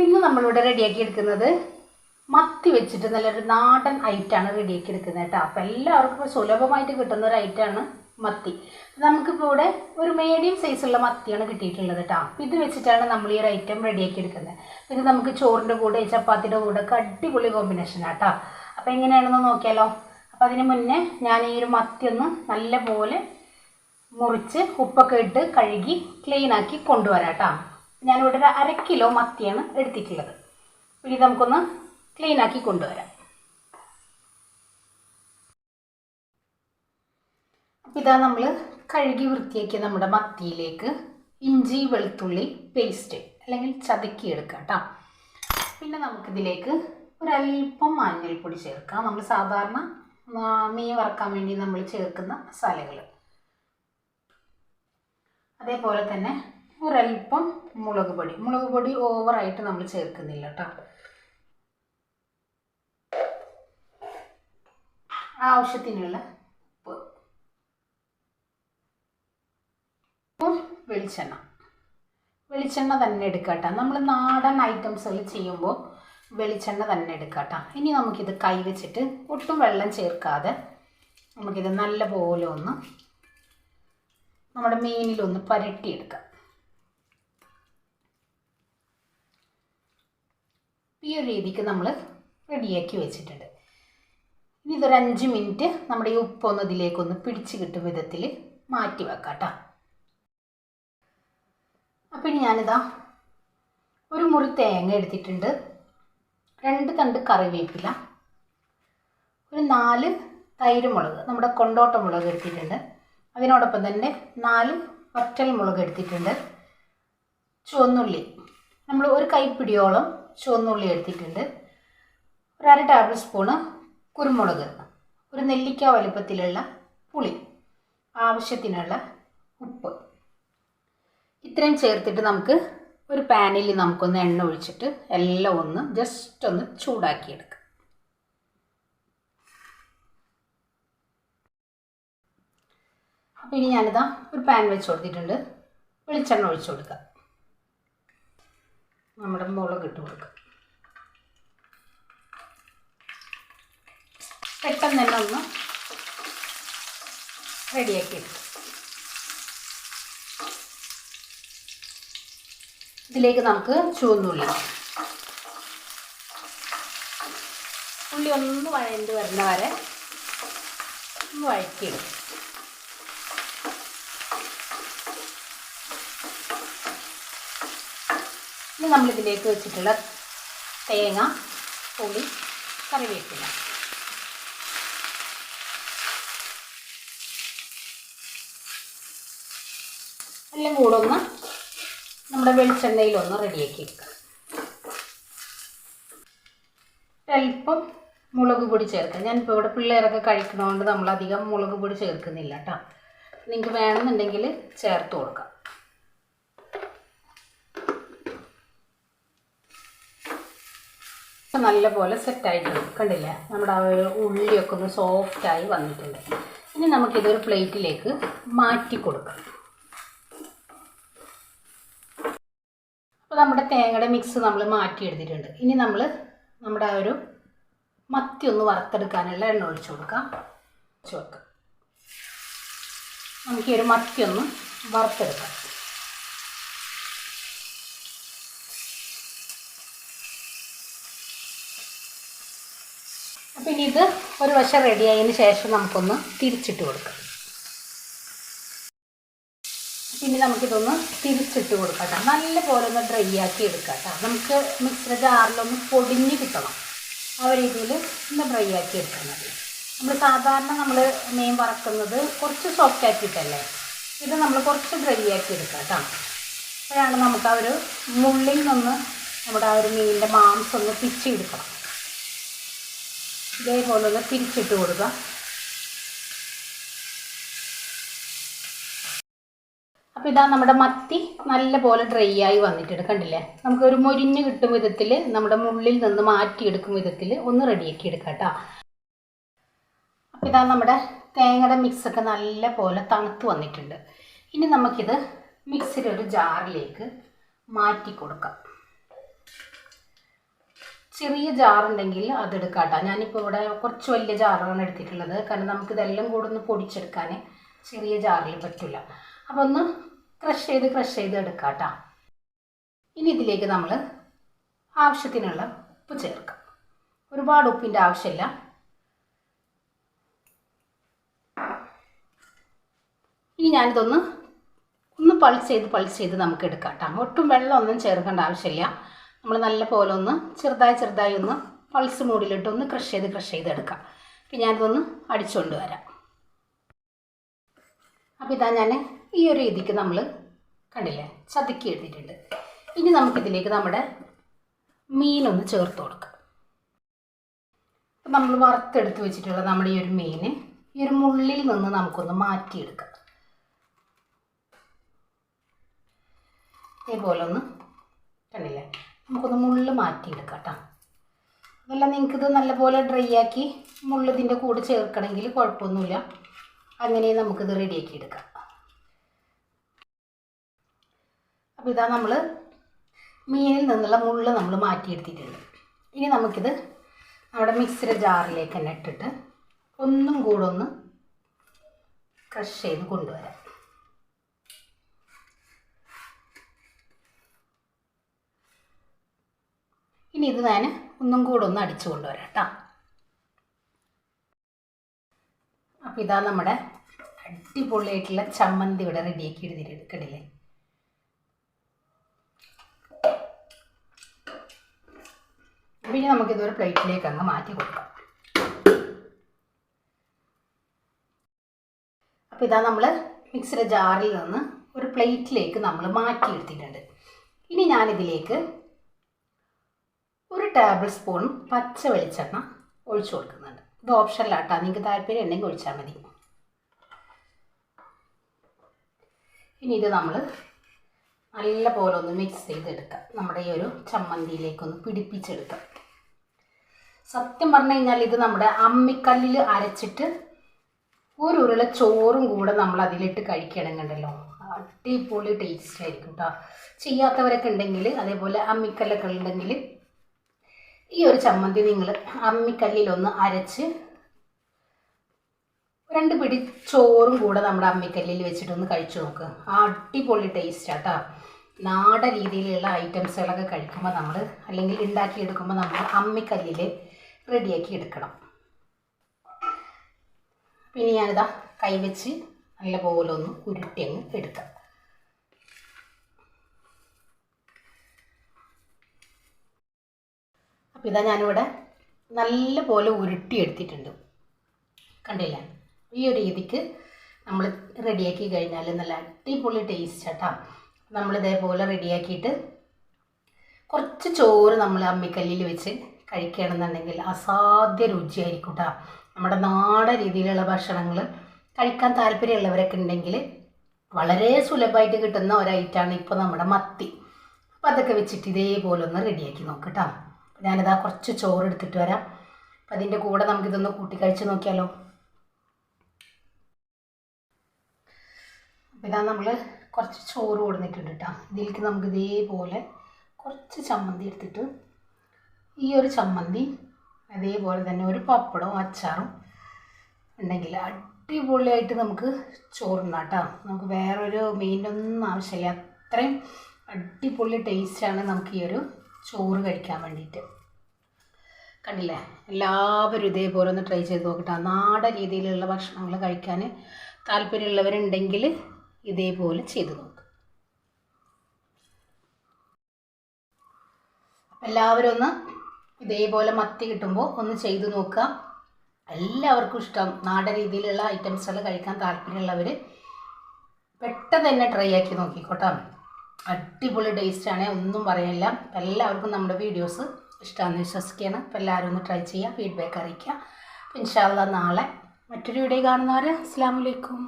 ഇന്ന് നമ്മളിവിടെ റെഡിയാക്കി എടുക്കുന്നത് മത്തി വെച്ചിട്ട് നല്ലൊരു നാടൻ ഐറ്റാണ് റെഡിയാക്കി എടുക്കുന്നത് കേട്ടോ. അപ്പോൾ എല്ലാവർക്കും സുലഭമായിട്ട് കിട്ടുന്ന ഒരു ഐറ്റാണ് മത്തി. നമുക്കിപ്പോൾ ഇവിടെ ഒരു മീഡിയം സൈസുള്ള മത്തിയാണ് കിട്ടിയിട്ടുള്ളത് കേട്ടോ. അപ്പോൾ ഇത് വെച്ചിട്ടാണ് നമ്മൾ ഈ ഒരു ഐറ്റം റെഡിയാക്കി എടുക്കുന്നത്. ഇത് നമുക്ക് ചോറിന്റെ കൂടെ ചപ്പാത്തിയുടെ കൂടെ ഒക്കെ അടിപൊളി കോമ്പിനേഷൻ കേട്ടോ. അപ്പോൾ എങ്ങനെയാണെന്ന് നോക്കിയാലോ. അപ്പോൾ അതിന് മുന്നേ ഞാൻ ഈ ഒരു മത്തി ഒന്ന് നല്ലപോലെ മുറിച്ച് ഉപ്പൊക്കെ ഇട്ട് കഴുകി ക്ലീനാക്കി കൊണ്ടുവരാം കേട്ടോ. ഞാനിവിടെ ഒരു അര കിലോ മത്തിയാണ് എടുത്തിട്ടുള്ളത്. ഇനി നമുക്കൊന്ന് ക്ലീൻ ആക്കി കൊണ്ടുവരാം. ഇതാ നമ്മൾ കഴുകി വൃത്തിയാക്കിയ നമ്മുടെ മത്തിയിലേക്ക് ഇഞ്ചി വെളുത്തുള്ളി പേസ്റ്റ് അല്ലെങ്കിൽ ചതുക്കി എടുക്കാം കേട്ടോ. പിന്നെ നമുക്കിതിലേക്ക് ഒരല്പം മഞ്ഞൾപ്പൊടി ചേർക്കാം. നമ്മൾ സാധാരണ മീൻ വറക്കാൻ വേണ്ടി നമ്മൾ ചേർക്കുന്ന മസാലകൾ അതേപോലെ തന്നെ ഒരല്പം മുളക് പൊടി. മുളക് പൊടി ഓവറായിട്ട് നമ്മൾ ചേർക്കുന്നില്ല കേട്ടോ ആവശ്യത്തിനുള്ള വെളിച്ചെണ്ണ. വെളിച്ചെണ്ണ തന്നെ എടുക്കട്ടെ നമ്മൾ നാടൻ ഐറ്റംസുകൾ ചെയ്യുമ്പോൾ വെളിച്ചെണ്ണ തന്നെ എടുക്കട്ടെ ഇനി നമുക്കിത് കൈ വെച്ചിട്ട് ഒട്ടും വെള്ളം ചേർക്കാതെ നമുക്കിത് നല്ല പോലെ ഒന്ന് നമ്മുടെ മീനിലൊന്ന് പരട്ടിയെടുക്കാം. ഈ ഒരു രീതിക്ക് നമ്മൾ റെഡിയാക്കി വെച്ചിട്ടുണ്ട്. ഇനി ഇതൊരു അഞ്ച് മിനിറ്റ് നമ്മുടെ ഈ ഉപ്പൊന്ന് ഇതിലേക്കൊന്ന് പിടിച്ച് കിട്ടും വിധത്തിൽ മാറ്റി വെക്കാം കേട്ടോ അപ്പം ഇനി ഞാനിതാ ഒരു മുറി തേങ്ങ എടുത്തിട്ടുണ്ട്. രണ്ട് തണ്ട് കറിവേപ്പില. ഒരു നാല് തൈര് മുളക് നമ്മുടെ കൊണ്ടോട്ട മുളക് എടുത്തിട്ടുണ്ട്. അതിനോടൊപ്പം തന്നെ നാല് വറ്റൽ മുളക് എടുത്തിട്ടുണ്ട്. ചുവന്നുള്ളി. നമ്മൾ ഒരു കൈപ്പിടിയോളം ചുവന്നുള്ളി എടുത്തിട്ടുണ്ട്. ഒരു അര ടേബിൾ സ്പൂണ് കുരുമുളക് ഒരു നെല്ലിക്ക വലുപ്പത്തിലുള്ള പുളി ആവശ്യത്തിനുള്ള ഉപ്പ്. ഇത്രയും ചേർത്തിട്ട് നമുക്ക് ഒരു പാനിൽ നമുക്കൊന്ന് എണ്ണ ഒഴിച്ചിട്ട് എല്ലാം ഒന്ന് ജസ്റ്റ് ഒന്ന് ചൂടാക്കിയെടുക്കാം. അപ്പോൾ ഇനി ഞാനിതാ ഒരു പാൻ വെച്ച് കൊടുത്തിട്ടുണ്ട്. വെളിച്ചെണ്ണ ഒഴിച്ചു കൊടുക്കാം. നമ്മുടെ മുളക് ഇട്ട് കൊടുക്കാം. പെട്ടെന്ന് തന്നെ ഒന്ന് റെഡിയാക്കി ഇതിലേക്ക് നമുക്ക് ചുവന്നുള്ളി ഉള്ളി ഒന്ന് വഴണ്ട് വരുന്ന വരെ ഒന്ന് വഴറ്റിയിടും ഇനി നമ്മളിതിലേക്ക് വെച്ചിട്ടുള്ള തേങ്ങ പുളി കറിവേപ്പില. എല്ലാം കൂടെ ഒന്ന് നമ്മുടെ വെളിച്ചെണ്ണയിലൊന്ന് റെഡിയാക്കി എടുക്കാം. അല്പം മുളക് പൊടി ചേർക്കാം. ഞാനിപ്പോൾ ഇവിടെ പിള്ളേരൊക്കെ കഴിക്കണതുകൊണ്ട് നമ്മളധികം മുളക് പൊടി ചേർക്കുന്നില്ല കേട്ടോ. നിങ്ങൾക്ക് വേണമെന്നുണ്ടെങ്കിൽ ചേർത്ത് കൊടുക്കാം. നല്ലപോലെ സെറ്റായിട്ടുണ്ട് കണ്ടില്ലേ? നമ്മുടെ ആ ഉള്ളിയൊക്കെ ഒന്ന് സോഫ്റ്റായി വന്നിട്ടുണ്ട്. ഇനി നമുക്കിതൊരു പ്ലേറ്റിലേക്ക് മാറ്റി കൊടുക്കാം. അപ്പോൾ നമ്മുടെ തേങ്ങയുടെ മിക്സ് നമ്മൾ മാറ്റിയെടുത്തിട്ടുണ്ട് ഇനി നമ്മൾ നമ്മുടെ ആ ഒരു മത്തി ഒന്ന് വറുത്തെടുക്കാനുള്ള എണ്ണ ഒഴിച്ചു കൊടുക്കാം. ഒഴിച്ചു വെക്കാം നമുക്ക് ഒരു മത്തി ഒന്ന് വറുത്തെടുക്കാം. അപ്പം ഇനി ഇത് ഒരു വശം റെഡിയായതിന് ശേഷം നമുക്കൊന്ന് തിരിച്ചിട്ട് കൊടുക്കാം. ഇനി നമുക്കിതൊന്ന് തിരിച്ചിട്ട് കൊടുക്കട്ടെ നല്ല പോലെ ഒന്ന് ഡ്രൈ ആക്കി എടുക്കാം കേട്ടോ. നമുക്ക് മിക്സർ ജാറിലൊന്ന് പൊടിഞ്ഞ് കിട്ടണം. ആ ഒരു രീതിയിൽ ഒന്ന് ഡ്രൈ ആക്കി എടുക്കാൻ മതി. നമ്മൾ സാധാരണ നമ്മൾ മീൻ വറക്കുന്നത് കുറച്ച് സോഫ്റ്റ് ആക്കിയിട്ടല്ലേ? ഇത് നമ്മൾ കുറച്ച് ഡ്രൈ ആക്കി എടുക്കാം കേട്ടോ. അപ്പോഴാണ് നമുക്ക് ആ ഒരു മുള്ളിൽ നിന്ന് നമ്മുടെ ആ ഒരു മീനിന്റെ മാംസം ഒന്ന് പിച്ചെടുക്കണം ഇതേപോലെ ഒന്ന് തിരിച്ചിട്ട് കൊടുക്കുക അപ്പം ഇതാ നമ്മുടെ മത്തി നല്ല പോലെ ഡ്രൈ ആയി വന്നിട്ടുണ്ട് കണ്ടില്ലേ? നമുക്ക് ഒരു മൊരിഞ്ഞ് കിട്ടും വിധത്തിൽ നമ്മുടെ മുള്ളിൽ നിന്ന് മാറ്റിയെടുക്കും വിധത്തിൽ ഒന്ന് റെഡിയാക്കി എടുക്കാം അപ്പോൾ ഇതാ നമ്മുടെ തേങ്ങയുടെ മിക്സൊക്കെ നല്ല പോലെ തണുത്ത് വന്നിട്ടുണ്ട്. ഇനി നമുക്കിത് മിക്സിയുടെ ഒരു ജാറിലേക്ക് മാറ്റി കൊടുക്കാം. ചെറിയ ജാറുണ്ടെങ്കിൽ അതെടുക്കാം കേട്ടോ ഞാനിപ്പോൾ ഇവിടെ കുറച്ച് വലിയ ജാറാണ് എടുത്തിട്ടുള്ളത്. കാരണം നമുക്കിതെല്ലാം കൂടെ ഒന്ന് പൊടിച്ചെടുക്കാൻ ചെറിയ ജാറിൽ പറ്റില്ല അപ്പോൾ ഒന്ന് ക്രഷ് ചെയ്ത് ക്രഷ് ചെയ്ത് എടുക്കാം ഇനി ഇതിലേക്ക് നമ്മൾ ആവശ്യത്തിനുള്ള ഉപ്പ് ചേർക്കാം. ഒരുപാട് ഉപ്പിന്റെ ആവശ്യമില്ല. ഇനി ഞാനിതൊന്ന് ഒന്ന് പൾസ് ചെയ്ത് പൾസ് ചെയ്ത് നമുക്ക് എടുക്കാം കേട്ടോ ഒട്ടും വെള്ളമൊന്നും ചേർക്കേണ്ട ആവശ്യമില്ല. നമ്മൾ നല്ല പോലെ ഒന്ന് ചെറുതായി ചെറുതായി ഒന്ന് പൾസ് മൂടിലിട്ട് ഒന്ന് ക്രഷ് ചെയ്ത് ക്രഷ് ചെയ്തെടുക്കാം അപ്പം ഞാനിതൊന്ന് അടിച്ചുകൊണ്ട് വരാം. അപ്പോൾ ഇതാ ഞാൻ ഈ ഒരു രീതിക്ക് നമ്മൾ കണ്ടില്ലേ ചതുക്കി എഴുതിയിട്ടുണ്ട് ഇനി നമുക്കിതിലേക്ക് നമ്മുടെ മീനൊന്ന് ചേർത്ത് കൊടുക്കാം. അപ്പം നമ്മൾ വറുത്തെടുത്ത് വെച്ചിട്ടുള്ള നമ്മുടെ ഈ ഒരു മീൻ ഈ ഒരു മുള്ളിൽ നിന്ന് നമുക്കൊന്ന് മാറ്റിയെടുക്കാം. ഇതേപോലെ ഒന്ന് കണ്ടില്ലേ നമുക്കൊന്ന് മുള്ള് മാറ്റിയെടുക്കാം കേട്ടോ അതല്ല നിങ്ങൾക്കിത് നല്ലപോലെ ഡ്രൈ ആക്കി മുള്ള് ഇതിന്റെ കൂടെ ചേർക്കണമെങ്കിൽ കുഴപ്പമൊന്നുമില്ല. അങ്ങനെ നമുക്കിത് റെഡിയാക്കി എടുക്കാം. അപ്പോൾ ഇതാ നമ്മൾ മീനിൽ നിന്നുള്ള മുള്ള് നമ്മൾ മാറ്റിയെടുത്തിട്ടുണ്ട്. ഇനി നമുക്കിത് നമ്മുടെ മിക്സിയുടെ ജാറിലേക്ക് തന്നെ ഇട്ടിട്ട് ഒന്നും കൂടെ ഒന്ന് ക്രഷ് ചെയ്ത് കൊണ്ടുവരാം. ഇനി ഇത് ഞാൻ ഒന്നും കൂടെ ഒന്ന് അടിച്ചു കൊണ്ടുവരാം കേട്ടോ. അപ്പോൾ ഇതാ നമ്മുടെ അടിപൊളിയായിട്ടുള്ള ചമ്മന്തി ഇവിടെ റെഡിയാക്കി എടുത്തിട്ടില്ലേ പിന്നെ നമുക്കിത് നമുക്കിതൊരു പ്ലേറ്റിലേക്ക് അങ്ങ് മാറ്റി കൊടുക്കാം. അപ്പോൾ ഇതാ നമ്മൾ മിക്സിയുടെ ജാറിൽ നിന്ന് ഒരു പ്ലേറ്റിലേക്ക് നമ്മൾ മാറ്റി എടുത്തിട്ടുണ്ട് ഇനി ഞാനിതിലേക്ക് ഒരു ടേബിൾ സ്പൂൺ പച്ച വെളിച്ചെണ്ണ ഒഴിച്ചു കൊടുക്കുന്നുണ്ട്. ഇത് ഓപ്ഷനിലാട്ടോ നിങ്ങൾക്ക് താല്പര്യം ഉണ്ടെങ്കിൽ ഒഴിച്ചാൽ മതി. ഇനി ഇത് നമ്മൾ നല്ല പോലെ ഒന്ന് മിക്സ് ചെയ്തെടുക്കാം. നമ്മുടെ ഈ ഒരു ചമ്മന്തിയിലേക്കൊന്ന് പിടിപ്പിച്ചെടുക്കാം. സത്യം പറഞ്ഞു കഴിഞ്ഞാൽ ഇത് നമ്മുടെ അമ്മിക്കല്ലിൽ അരച്ചിട്ട് ഒരു ഉരുള ചോറും കൂടെ നമ്മൾ അതിലിട്ട് കഴിക്കണമെന്നുണ്ടല്ലോ. അടിപൊളി ടേസ്റ്റ് ആയിരിക്കും കേട്ടോ ചെയ്യാത്തവരൊക്കെ ഉണ്ടെങ്കിൽ അതേപോലെ അമ്മിക്കല്ലൊക്കെ ഉണ്ടെങ്കിൽ ഈ ഒരു ചമ്മന്തി നിങ്ങൾ അമ്മിക്കല്ലിലൊന്ന് അരച്ച് രണ്ട് പിടി ചോറും കൂടെ നമ്മുടെ അമ്മിക്കല്ലിൽ വെച്ചിട്ടൊന്ന് കഴിച്ചു നോക്ക്. അടിപൊളി ടേസ്റ്റ് കേട്ടോ നാടൻ രീതിയിലുള്ള ഐറ്റംസുകളൊക്കെ കഴിക്കുമ്പോൾ നമ്മൾ അല്ലെങ്കിൽ ഉണ്ടാക്കിയെടുക്കുമ്പോൾ നമ്മൾ അമ്മിക്കല്ലിൽ റെഡിയാക്കി എടുക്കണം. പിന്നെ ഞാനിതാ കൈവച്ച് നല്ലപോലെ ഒന്ന് ഉരുട്ടിയങ്ങ് എടുക്കാം അപ്പോൾ ഇതാ ഞാനിവിടെ നല്ല പോലെ ഉരുട്ടി കണ്ടില്ല? കണ്ടില്ലേ ഈ ഒരു രീതിക്ക് നമ്മൾ റെഡിയാക്കി കഴിഞ്ഞാൽ നല്ല അടിപൊളി ടേസ്റ്റ് ആട്ടാ. നമ്മൾ ഇതേപോലെ റെഡിയാക്കിയിട്ട് കുറച്ച് ചോറ് നമ്മൾ അമ്മിക്കല്ലിൽ വെച്ച് കഴിക്കുകയാണെന്നുണ്ടെങ്കിൽ അസാധ്യ രുചിയായിരിക്കും കേട്ടോ നമ്മുടെ നാടൻ രീതിയിലുള്ള ഭക്ഷണങ്ങൾ കഴിക്കാൻ താല്പര്യമുള്ളവരൊക്കെ ഉണ്ടെങ്കിൽ വളരെ സുലഭമായിട്ട് കിട്ടുന്ന ഒരൈറ്റാണ് ഇപ്പോൾ നമ്മുടെ മത്തി. അപ്പം അതൊക്കെ വെച്ചിട്ട് ഇതേപോലെ ഒന്ന് റെഡിയാക്കി നോക്കട്ടോ. ഞാനിതാ കുറച്ച് ചോറ് എടുത്തിട്ട് വരാം. അപ്പം അതിന്റെ കൂടെ നമുക്കിതൊന്ന് കൂട്ടി കഴിച്ച് നോക്കിയാലോ? അപ്പം ഇതാ നമ്മൾ കുറച്ച് ചോറ് കൊടുത്തിട്ടുണ്ട് കേട്ടോ ഇതിലേക്ക് നമുക്ക് ഇതേപോലെ കുറച്ച് ചമ്മന്തി എടുത്തിട്ട് ഈ ഒരു ചമ്മന്തി അതേപോലെ തന്നെ ഒരു പപ്പടവും അച്ചാറും ഉണ്ടെങ്കിൽ അടിപൊളിയായിട്ട് നമുക്ക് ചോറുണ്ടാം കേട്ടോ നമുക്ക് വേറൊരു മീനൊന്നും ആവശ്യമില്ല. അത്രയും അടിപൊളി ടേസ്റ്റാണ് നമുക്ക് ഈ ഒരു ചോറ് കഴിക്കാൻ വേണ്ടിയിട്ട്. കണ്ടില്ലേ? എല്ലാവരും ഇതേപോലെ ഒന്ന് ട്രൈ ചെയ്ത് നോക്കട്ടെ. നാടൻ രീതിയിലുള്ള ഭക്ഷണങ്ങൾ കഴിക്കാൻ താല്പര്യമുള്ളവരുണ്ടെങ്കിൽ ഇതേപോലെ ചെയ്ത് നോക്കുക എല്ലാവരും ഒന്ന് ഇതേപോലെ മത്തി കിട്ടുമ്പോൾ ഒന്ന് ചെയ്ത് നോക്കുക. എല്ലാവർക്കും ഇഷ്ടം. നാടൻ രീതിയിലുള്ള ഐറ്റംസുകൾ കഴിക്കാൻ താല്പര്യമുള്ളവർ പെട്ടെന്ന് തന്നെ ട്രൈ ആക്കി നോക്കിക്കോട്ടെ. അടിപൊളി ടേസ്റ്റാണ് ഒന്നും പറയാനില്ല എല്ലാവർക്കും നമ്മുടെ വീഡിയോസ് ഇഷ്ടമാണെന്ന് വിശ്വസിക്കുകയാണ്. അപ്പോൾ എല്ലാവരും ഒന്ന് ട്രൈ ചെയ്യുക ഫീഡ്ബാക്ക് അറിയിക്കുക. അപ്പോൾ ഇൻഷാല്ല നാളെ മറ്റൊരു വീഡിയോ കാണുന്നവരെ അസ്സാം വലൈക്കും